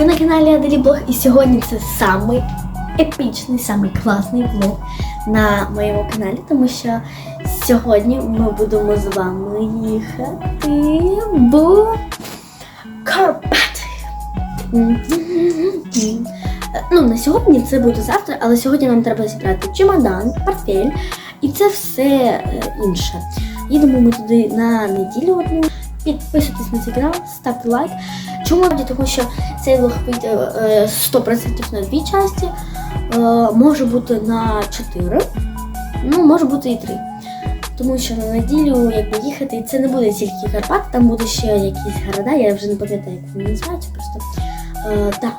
Ви на каналі Аделі Блог і сьогодні це самий епічний, самий класний влог на моєму каналі, тому що сьогодні ми будемо з вами їхати в Карпати. Ну, на сьогодні це буде завтра, але сьогодні нам треба зібрати чемодан, портфель і це все е, інше. Їдемо ми туди на неділю одну. Підписуйтесь на цей канал, ставте лайк. Чому? Тому що цей вийде е, 100% на дві часті, е, може бути на 4, ну може бути і 3. Тому що на неділю якби їхати, це не буде тільки Карпат, там буде ще якісь города, я вже не пам'ятаю, як вони називаються просто. Е, да.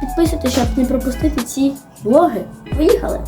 Підписуйтесь, щоб не пропустити ці влоги. Поїхали!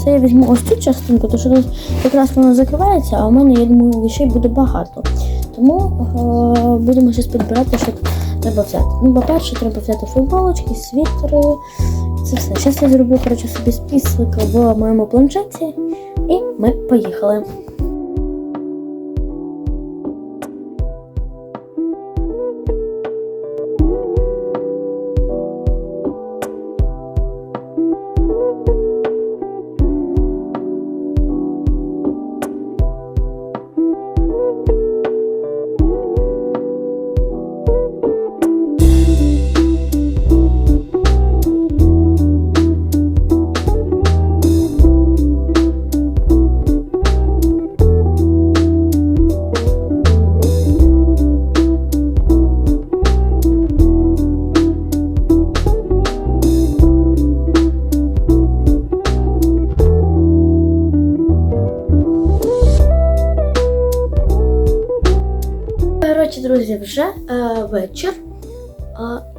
Все, я візьму ось цю частинку, тому що тут якраз вона закривається, а у мене, я думаю, вещей буде багато. Тому е, будемо щось підбирати, що треба взяти. Ну, по-перше, треба взяти футболочки, світери, це все. Зараз я зроблю коротше, собі список в моєму планшеті, і ми поїхали.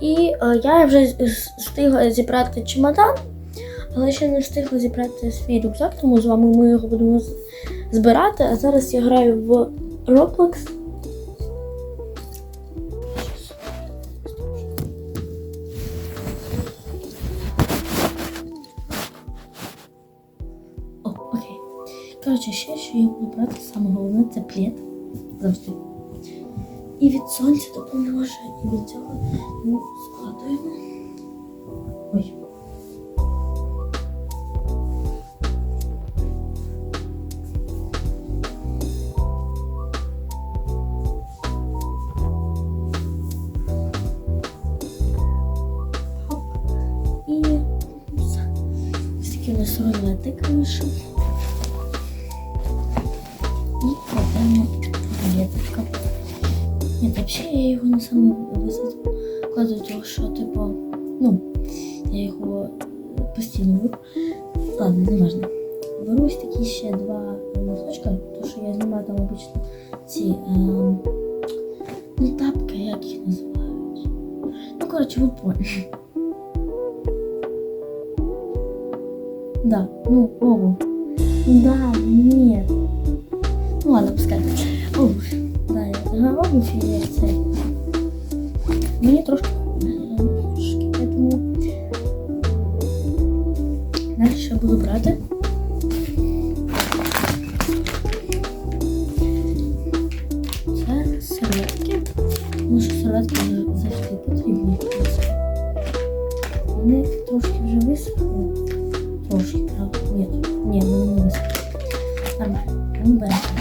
І е, я вже встигла зібрати чемодан, але ще не встигла зібрати свій рюкзак, тому з вами ми його будемо збирати. А зараз я граю в Roblox. О, окей. Коротше, ще що я буду брати, саме головне це плед. Завжди і від сонця допоможе, і від цього ну, складуємо. Ой. Хоп. І все. Ось такий у нас рулетик вийшов. І кладемо. Ні, взагалі я його не саме висадку кладу, того, що, типу, ну, я його постійно беру. Ладно, не важно. Беру ось такі ще два носочка, тому що я знімаю там обично ці ем, ну, тапки, як їх називають. Ну, коротше, ви поняли. Да, ну, обувь. Да, нет. Ну ладно, пускай. Обувь. Да, я обувь і я це. Мені трошки е, трошки, поэтому далі що буду брати. Це серветки. Тому що серветки завжди потрібні. Вони трошки вже висохли. Трошки, правда? Ні, ні, вони не висохли. Нормально. Ми беремо.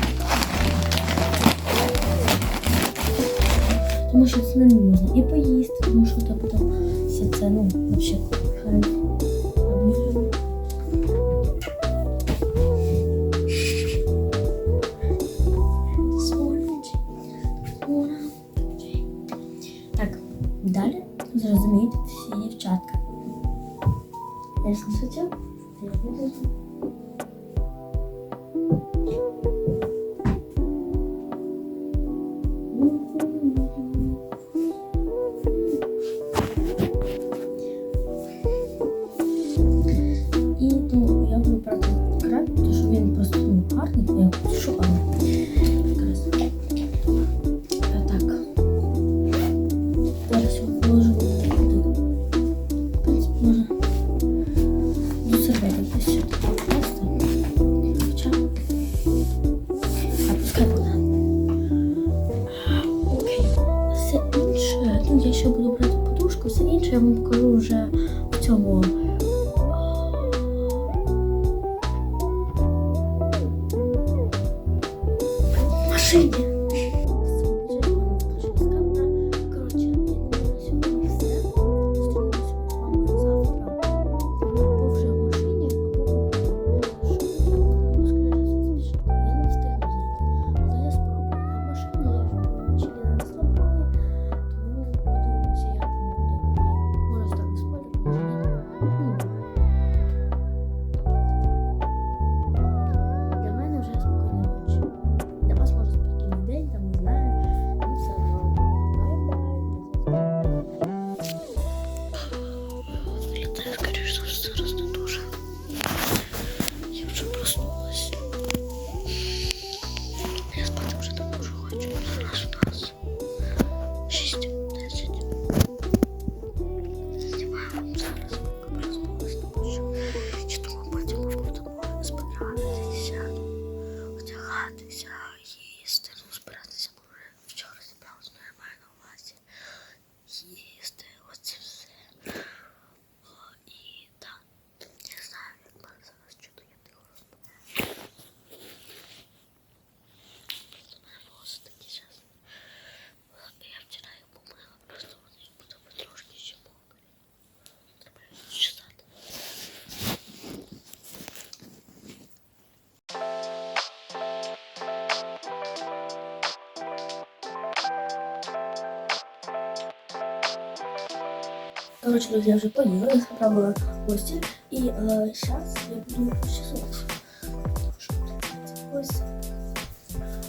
Короче, друзья, уже поела, я собрала гости, и э, сейчас я буду чесаться.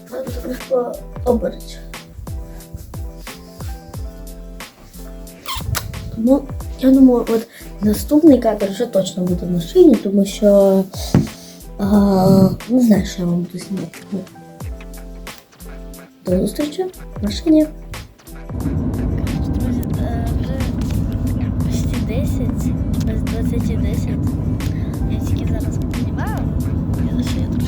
Надо трошки оберуть. Тому я думаю, от наступний кадр вже точно буде в машині, тому що а, не знаю, що я вам буду знімати. Ну, До зустрічі в машині. 2010. Я тільки зараз подіваю, що я тут.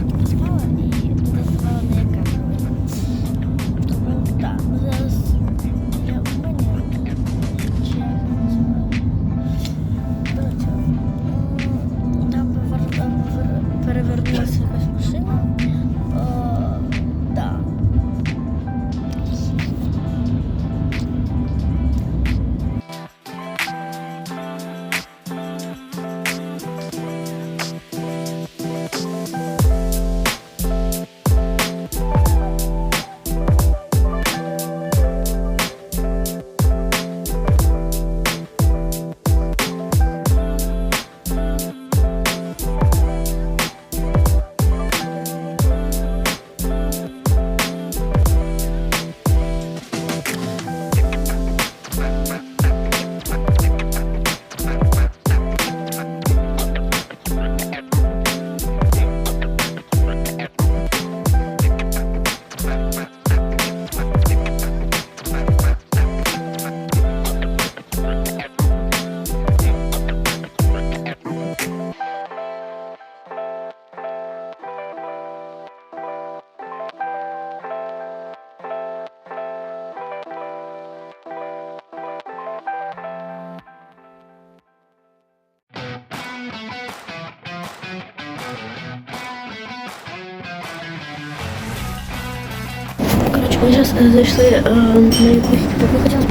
Ми зараз зайшли е, на якусь, ми хотіли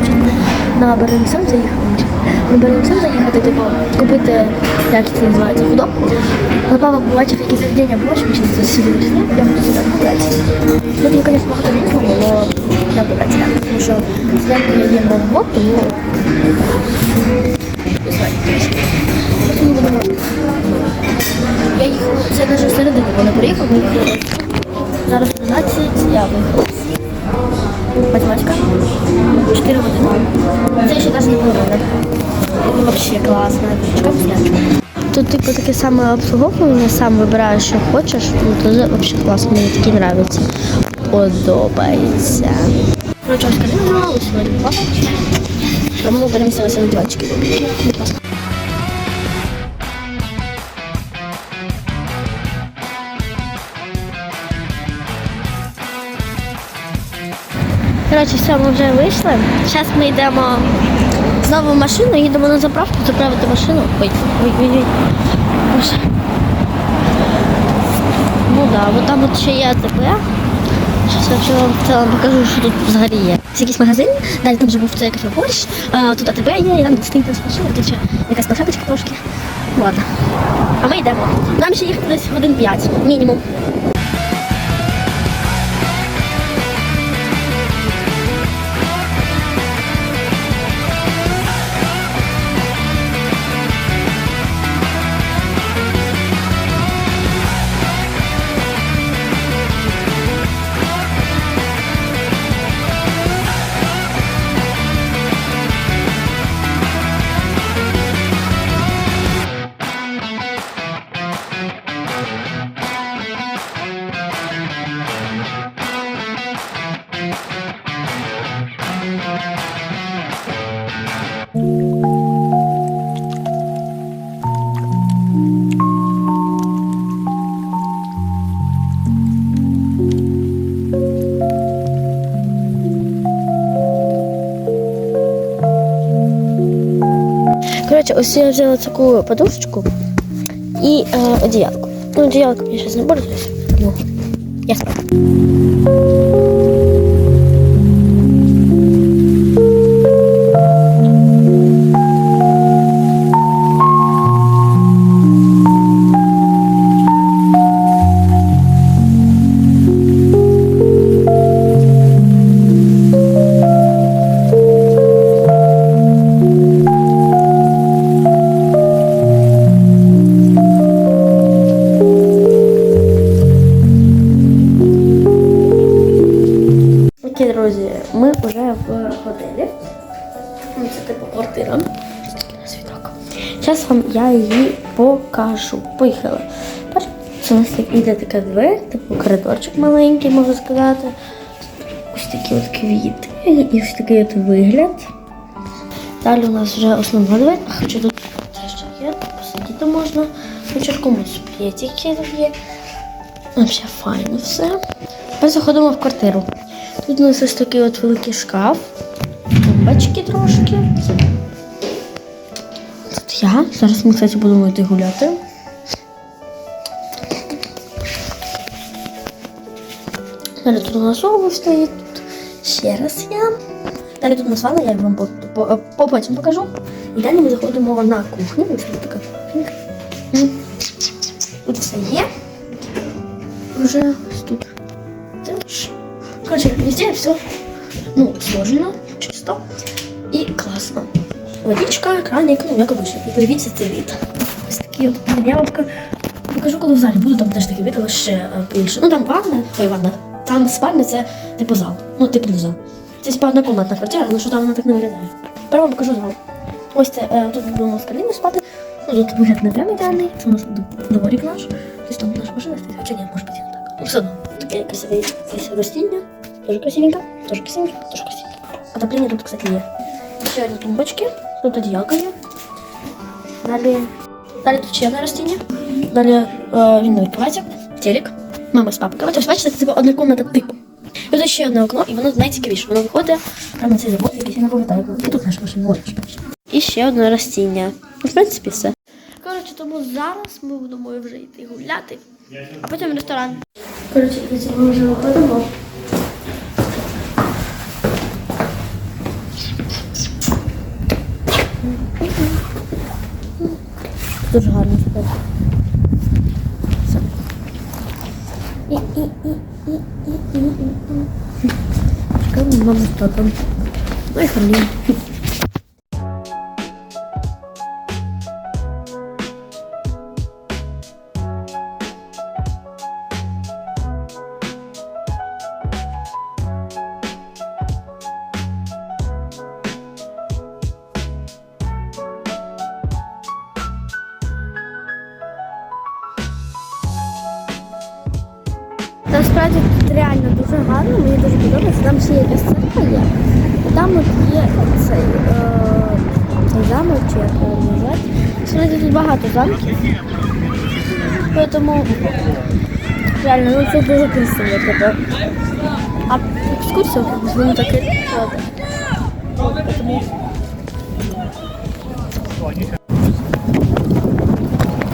на Беренсем заїхати. На Беренсем заїхати, типу, купити, як це називається, худоб. Але папа побачив якісь заведення більше, ніж це сюди я буду сюди купляти. Ну, мені, звісно, багато знало, але брати, тому що зранку я їм бомбок, тому... Я їхала, це навіть всередині, вони приїхали. Зараз 13, я виїхала. Математика. 4 години. Це ще навіть не половина. Вообще класно. Тут типу таке саме обслуговування, сам вибираєш, що хочеш. Ну, то вообще класно, мені такі подобається. Подобається. Короче, скажи, ось сьогодні папа. А ми беремося на диванчики. Будь ласка. Коротше, все, ми вже вийшли. Зараз ми йдемо Знову в машину, їдемо на заправку, заправити машину. Ой, ой, ой, ой. Боже. Ну да, от там от ще є АТБ. Зараз я вже вам в покажу, що тут взагалі є. Це якийсь магазин, далі там же був цей кафе Борщ, а тут АТБ є, і там стоїть нас машина, тут ще якась площадочка трошки. Ладно. А ми йдемо. Нам ще їхати десь годин 5, мінімум. Ось я взяла таку подушечку і е, одіялку. Ну, одіялко я зараз не буду. Ну, я Поїхали. Це у нас іде така двері, типу коридорчик маленький, можна сказати. Ось такі от квіти і ось такий от вигляд. Далі у нас вже основна двері, хоча тут теж є, посидіти можна. Вечірком сп'єтики тут є. Взагалі файно все. Ми заходимо в квартиру. Тут у нас ось такий от великий шкаф, тумбочки трошки. Тут я. Зараз ми, кстати, будемо йти гуляти. Далі тут у нас обувь стоїть. Тут ще раз я. Тут у нас ванна, я вам по- по- по- потім покажу. І далі ми заходимо на кухню. Ось тут така кухня. Тут все. Уже тут. Короче, везде все ну, сложно, чисто и классно. Водичка, краник, ну, як обычно. І подивіться цей вид. Ось такий от. Я вам покажу, коли в залі буду, там теж такий вид, але ще е. Ну там ванна, ой, ванна. Там спальня це типу зал. Ну, типу не зал. Це типу однокомнатна квартира, але що там вона так не виглядає. Тепер покажу зал. Ось це, е, тут будемо з Каліною спати. Ну, тут вигляд не прям ідеальний. Це у нас дворик наш. Тобто там наша машина стоїть, хоча ні, може бути так. Ну, все одно. Таке красиве якесь ростіння. Тоже красивенько, тоже красивенько, тоже красивенько. Отопление тут, кстати, є. Ще одні тумбочки, тут одіялка є. Далі, далі тут ще одне ростіння. Далі е, він телек, мама з папкою. Ось бачите, це типу одна комната типу. І тут ще одне окно, і воно найцікавіше. Воно виходить прямо на цей завод, якийсь я не пам'ятаю. І тут наша машина, ось. І ще одне ростіння. Ну, В принципі, все. Коротше, тому зараз ми будемо вже йти гуляти, а потім в ресторан. Коротше, ми вже виходимо. Дуже гарно спати. Все. І, і, і, і, і, і, і, і. Чекаємо маму з татом. Ну і Харлін. Екскурсія з ними таке. Тому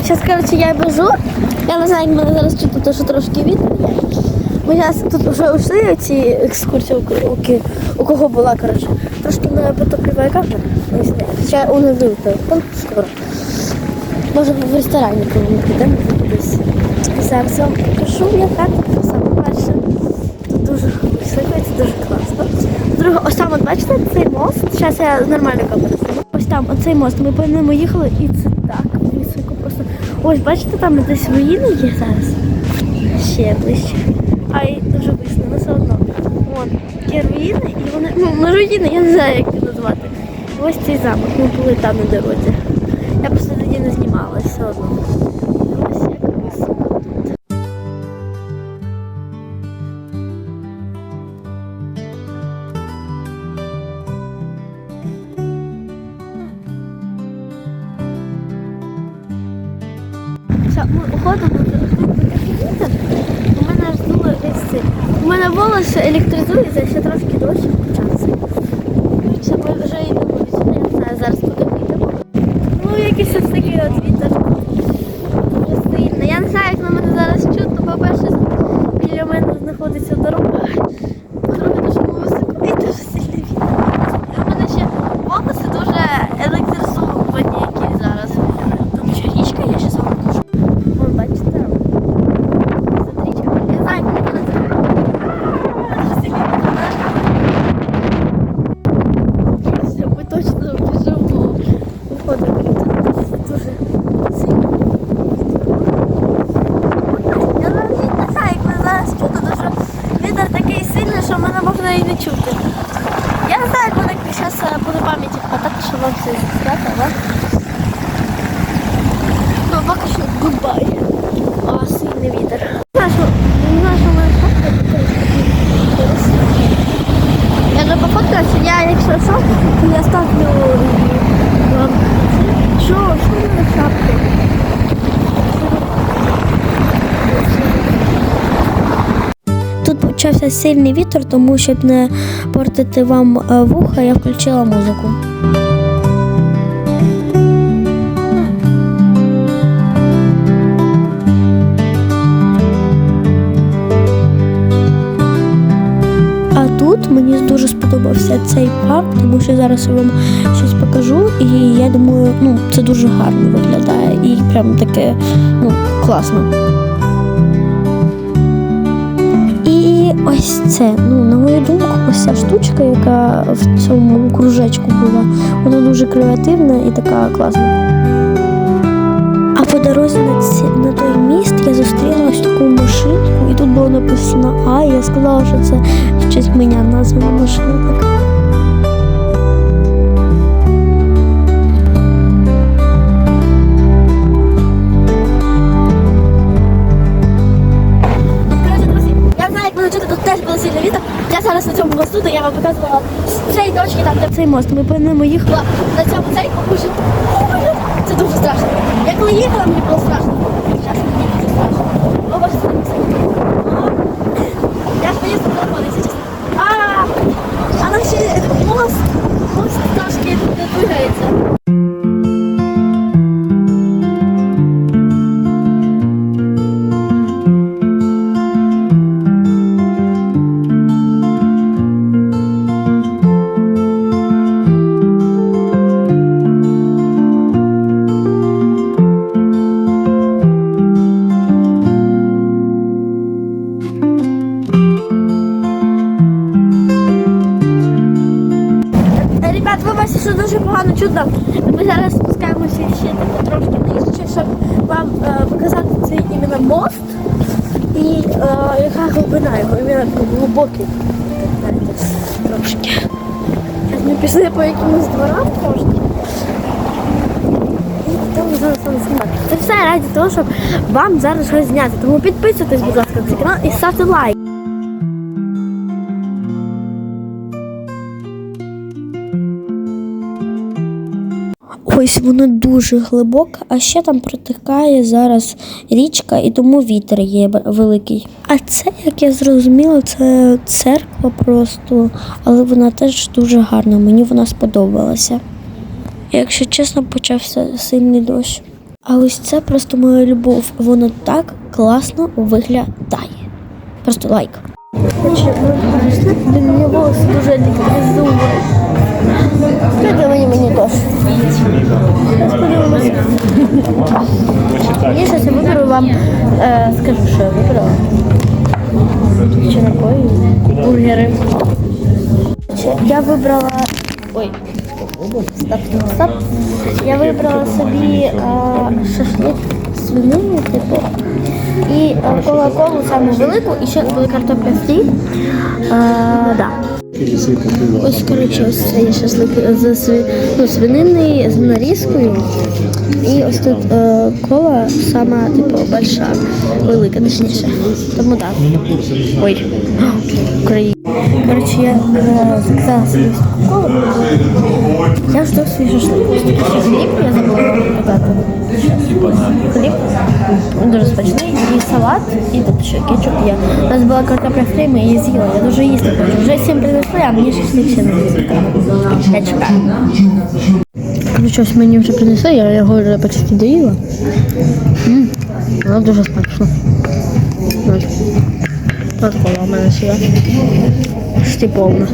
Зараз, коротше, я біжу. Я не знаю, мене зараз чути, тому що трошки вітер є. Ми зараз тут вже йшли ці екскурсії, у, кого була, коротше. Трошки мене. Не знаю. Ще унизу телефон скоро. Може в ресторані, коли ми підемо кудись. Зараз покажу, яка тут саме перше. Тут дуже високо, і це дуже класно. Ось там, от бачите, цей мост. Зараз я нормально зніму. Ось там, оцей мост. Ми по ньому їхали і це так високо просто. Ось, бачите, там десь руїни є зараз. Ще ближче. А й дуже висно, але все одно. Вон, є руїни, і вони. Ну, ну руїни, я не знаю, як це назвати. Ось цей замок, ми були там на дорозі. Сильний вітер, тому щоб не портити вам е, вуха, я включила музику. А тут мені дуже сподобався цей парк, тому що зараз я вам щось покажу, і я думаю, ну це дуже гарно виглядає і прям таке ну, класно. Ось це, ну, на мою думку, ось ця штучка, яка в цьому кружечку була, вона дуже креативна і така класна. А по дорозі на, ці, на той міст я зустріла ось таку машинку, і тут було написано А, і я сказала, що це в честь мене назва машина така. Зараз на цьому мосту, де я вам показувала з цієї точки, там де цей мост. Ми по ньому їхали на цьому цей похоже. Це дуже страшно. Я коли їхала, мені було страшно. Зараз мені дуже страшно. Я ж боюсь телефон, якщо чесно. А, а ще мост, трошки не. Вибачте, що дуже погано чутно. Ми зараз спускаємося ще трошки нижче, щоб вам е, показати цей іменно мост і е, яка глибина його, іменно глибокий. Трошки. Ми пішли по якимось дворам трошки. Зараз. Це все раді того, щоб вам зараз щось зняти. Тому підписуйтесь, будь ласка, на цей канал і ставте лайк. Ось воно дуже глибоке, а ще там протикає зараз річка, і тому вітер є великий. А це, як я зрозуміла, це церква просто, але вона теж дуже гарна. Мені вона сподобалася. Якщо чесно, почався сильний дощ. А ось це просто моя любов. Воно так класно виглядає. Просто лайк. Блін, мені волоси дуже Скажи мені мені теж. Я я виберу вам, е, скажу, що я вибрала. Чи напої? Бургери. Я вибрала. Ой. Стоп, стоп, стоп. Я вибрала собі е, шашлик свинини, типу. І е, кола-колу саму велику, і ще були картопля фрі. Е, да. Ось, коротше, ось це є шашлик з ну, свинини з нарізкою. І ось тут е, кола сама, типу, больша, велика, точніше. Тому так. Ой, Україна. Коротше, я е, заказала таку колу. Я жду такий ще хліб, я. Хліб, дуже смачний, і салат, і тут ще кетчуп є. У нас була картопля фрі, ми її з'їла. Я дуже їсти хочу. Вже всім принесли, а мені шашлик ще не принесли. Я. Коротше, ось мені вже принесли, я його вже почти доїла. Воно дуже смачно. От кола в мене є. Почти полно.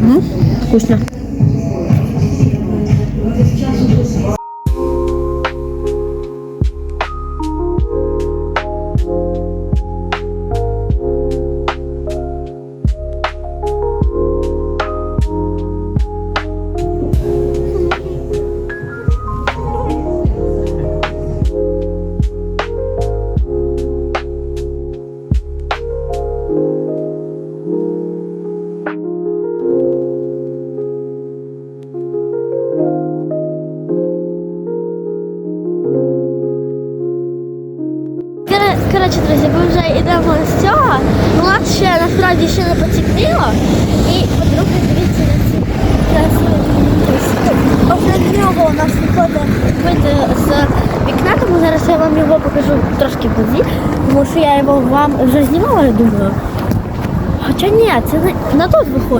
Ну, Вкусно.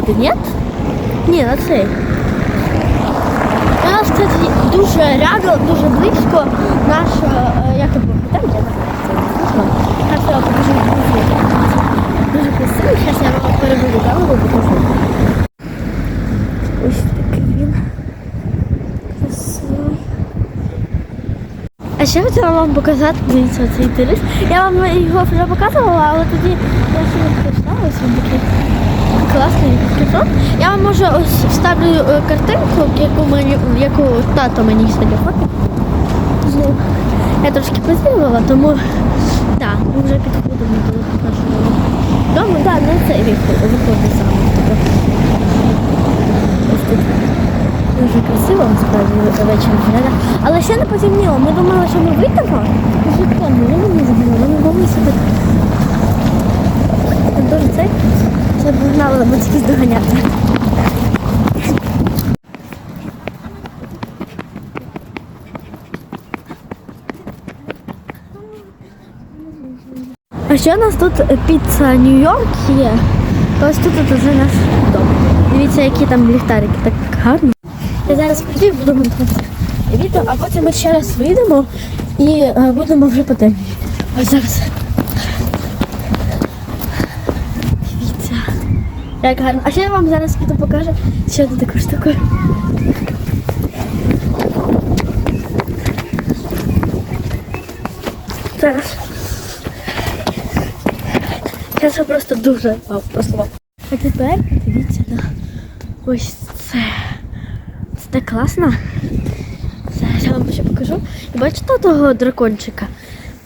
На ні? Ні, на цей. У нас, кстати, дуже рядом, дуже близько наша, е, як його, там я це я покажу друзі. Дуже красивий, зараз я вам переведу камеру, покажу. Ось такий він. Красивий. А ще хотіла вам показати, дивіться, цей турист. Я вам його вже показувала, але тоді я ще не прочитала, ось він такий класний картон. Я вам може ось вставлю е, картинку, яку мені, яку тато мені фото. зняв. Я трошки познімала, тому так, ми вже підходимо до нашого дому. Так, не цей виход, виходить саме. Дуже красиво, насправді вечір виглядає. Але ще не потемніло. Ми думали, що ми вийдемо. Дуже темно, я не забула, ми не могли сюди. Дуже цей. Це погнали батьки здоганяти. А ще у нас тут піца Нью-Йорк є. Ось тут уже наш дом. Дивіться, які там ліхтарики, так гарно. Я зараз прийду і буду монтувати відео, а потім ми ще раз вийдемо і е, будемо вже по темі. Ось зараз. Дивіться. Як гарно. А ще я вам зараз піду покажу ще одну таку штуку. Зараз. Я це просто дуже просто. А тепер дивіться на ось це. Це так класно. Зараз я вам ще покажу. І бачите того дракончика?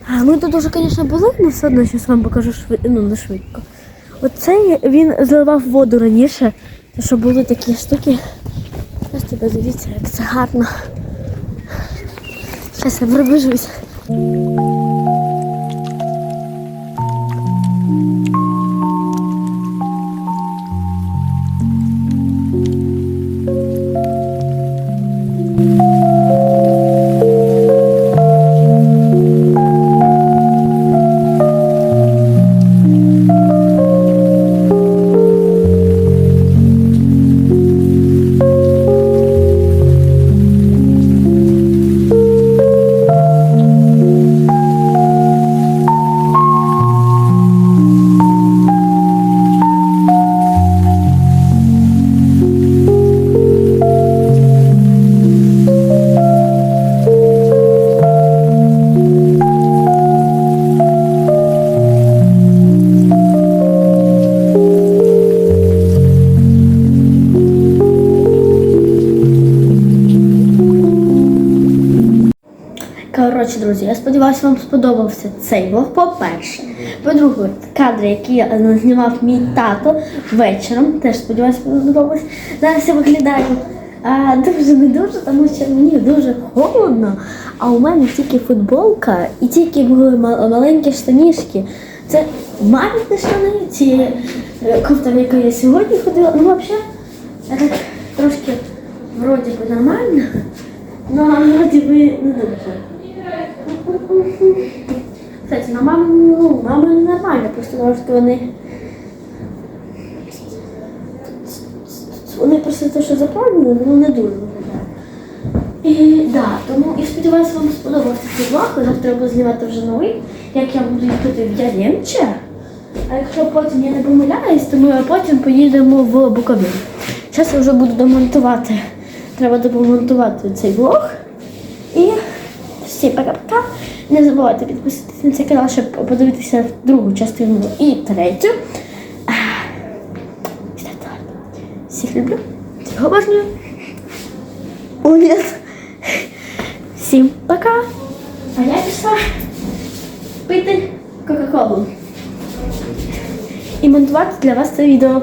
А ми тут уже, звісно, були, але все одно зараз вам покажу швид... ну, не швидко. Оце він заливав воду раніше, що були такі штуки. Ось тебе дивіться, як це гарно. Зараз я приближусь. Коротше, друзі, я сподіваюся, вам сподобався цей влог. По-перше. По-друге, кадри, які е, знімав мій тато вечором, теж сподіваюся, сподобалось. Зараз я виглядаю а, дуже не дуже, тому що мені дуже холодно. А у мене тільки футболка і тільки були маленькі штанішки. Це мамі штани, ці е, кофта, в якій я сьогодні ходила. Ну, взагалі, я так трошки вроді би нормально. Ну, а вроді би не дуже. Кстати, на маму, ну, мама не нормально, просто трошки вони. Вони просто те, що заповнені, воно не дуже виглядає. І да, тому і сподіваюся, вам сподобався цей влог. Завтра я буду знімати вже новий, як я буду їхати в Яремче. А якщо потім я не помиляюсь, то ми потім поїдемо в Буковель. Зараз я вже буду домонтувати. Треба домонтувати цей влог. І всім пока-пока. Не забувайте підписатися на цей канал, щоб подивитися другу частину і третю. Всіх люблю, всіх обожнюю. О. Всім пока. А я пішла пити Кока-Колу. І монтувати для вас це відео.